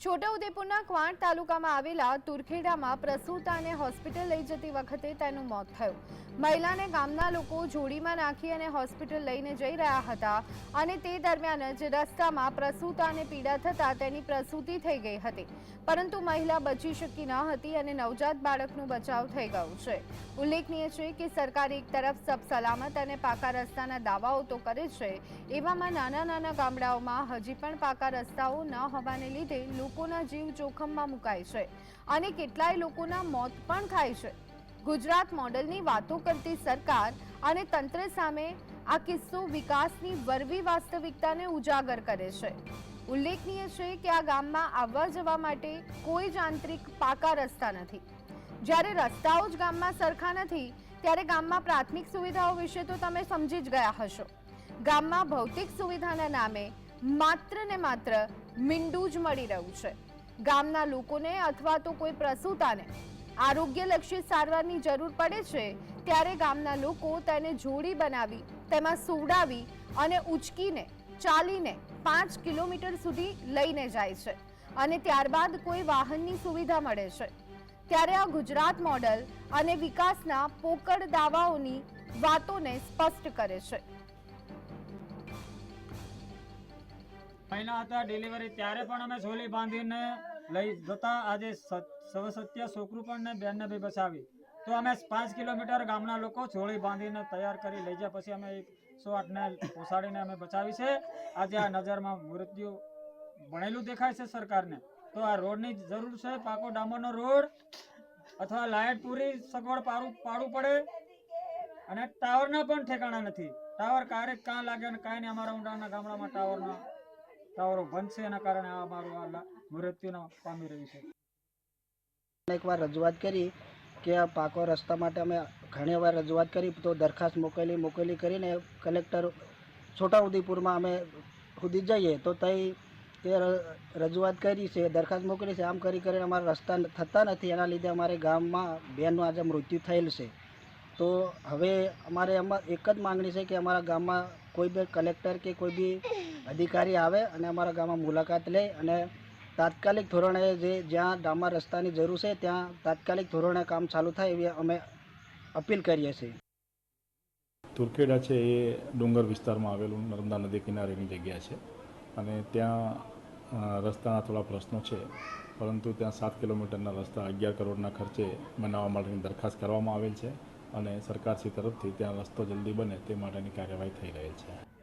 છોટાઉદેપુરના ક્વાંટ તાલુકામાં આવેલા તુરખેડામાં પ્રસૂતાને હોસ્પિટલ લઈ જતી વખતે તેનું મોત થયું. મહિલાને ગામના લોકો જોડીમાં નાખી અને હોસ્પિટલ લઈને જઈ રહ્યા હતા અને તે દરમિયાન જ રસ્તામાં પ્રસૂતાને પીડા થતાં તેની પ્રસૂતિ થઈ ગઈ હતી. પરંતુ મહિલા બચી શકી ન હતી અને નવજાત બાળકનું બચાવ થઈ ગયું છે. ઉલ્લેખનીય છે કે સરકાર એક તરફ સબ સલામત અને પાકા રસ્તાના દાવાઓ તો કરે છે, એવામાં નાના નાના ગામડાઓમાં હજી પણ પાકા રસ્તાઓ ન હોવાને લીધે લોકોના જીવ જોખમમાં મુકાય છે અને કેટલાય લોકોના મોત પણ થાય છે. ગુજરાત મોડલની વાતો કરતી સરકાર અને તંત્ર સામે આ કિસ્સો વિકાસની વરવી વાસ્તવિકતાને ઉજાગર કરે છે. ઉલ્લેખનીય છે કે આ ગામમાં આવવા જવા માટે કોઈ આંતરિક પાકા રસ્તા નથી. જ્યારે રસ્તાઓ જ ગામમાં સરખા નથી, ત્યારે ગામમાં પ્રાથમિક સુવિધાઓ વિશે તો તમે સમજી જ ગયા હશો. ગામમાં ભૌતિક સુવિધાના નામે માત્ર ને માત્ર મીંડું જ મળી રહ્યું છે. ગામના લોકોને અથવા તો કોઈ પ્રસૂતાને આરોગ્યલક્ષી સારવારની જરૂર પડે છે, ત્યારે ગામના લોકો તેને જોડી બનાવી, તેમાં સોડાવી અને ઉચકીને, ચાલીને પાંચ કિલોમીટર સુધી લઈને જાય છે અને ત્યારબાદ કોઈ વાહનની સુવિધા મળે છે. ત્યારે આ ગુજરાત મોડલ અને વિકાસના પોકળ દાવાઓની વાતોને સ્પષ્ટ કરે છે. મહિના હતા ડિલિવરી ત્યારે પણ અમે છોલી બાંધીને લઈ જતા. આજે સવસત્ય છોકરું પણ ને બેનને બી બચાવી તો અમે પાંચ કિલોમીટર ગામના લોકો છોળી બાંધીને તૈયાર કરી લઈ ગયા. પછી અમે એકસો આઠને પોસાડીને અમે બચાવી છે. આજે આ નજરમાં મૃત્યુ ભણેલું દેખાય છે સરકારને. તો આ રોડની જરૂર છે. પાકો ડામરનો રોડ અથવા લાઇટ પૂરી સગવડ પાડું, પાડવું પડે. અને ટાવરના પણ ઠેકાણા નથી. ટાવર ક્યારેક કાં લાગે અને કાંઈ નહીં. અમારા ઊંડાના ગામડામાં ટાવરના ટાવરો બનશે એના કારણે આ મારું આ મૃત્યુનો પામી રહ્યું છે. એકવાર રજૂઆત કરી કે આ પાકો રસ્તા માટે અમે ઘણી વાર રજૂઆત કરી, તો દરખાસ્ત મોકલી મોકલી કરીને કલેક્ટર છોટાઉદેપુરમાં અમે સુધી જઈએ. તો તઈ ર- રજૂઆત કરી છે, દરખાસ્ત મોકલી છે, આમ કરી કરીને અમારા રસ્તા થતા નથી. એના લીધે અમારે ગામમાં બેનનું આજે મૃત્યુ થયેલ છે. તો હવે અમારે એમાં એક જ માગણી છે કે અમારા ગામમાં કોઈ બી કલેક્ટર કે કોઈ બી અધિકારી આવે અને અમારા ગામમાં મુલાકાત લે અને તાત્કાલિક ધોરણે જે જ્યાં ડામર રસ્તાની જરૂર છે, ત્યાં તાત્કાલિક ધોરણે કામ ચાલુ થાય એવી અમે અપીલ કરીએ છીએ. તુર્કેડા છે એ ડુંગર વિસ્તારમાં આવેલું, નર્મદા નદી કિનારેની જગ્યા છે અને ત્યાં રસ્તાના થોડા પ્રશ્નો છે, પરંતુ ત્યાં સાત કિલોમીટરના રસ્તા અગિયાર કરોડના ખર્ચે બનાવવા માટેની દરખાસ્ત કરવામાં આવેલ છે. અને સરકારશ્રી તરફથી ત્યાં રસ્તો જલ્દી બને તે માટેની કાર્યવાહી થઈ રહી છે.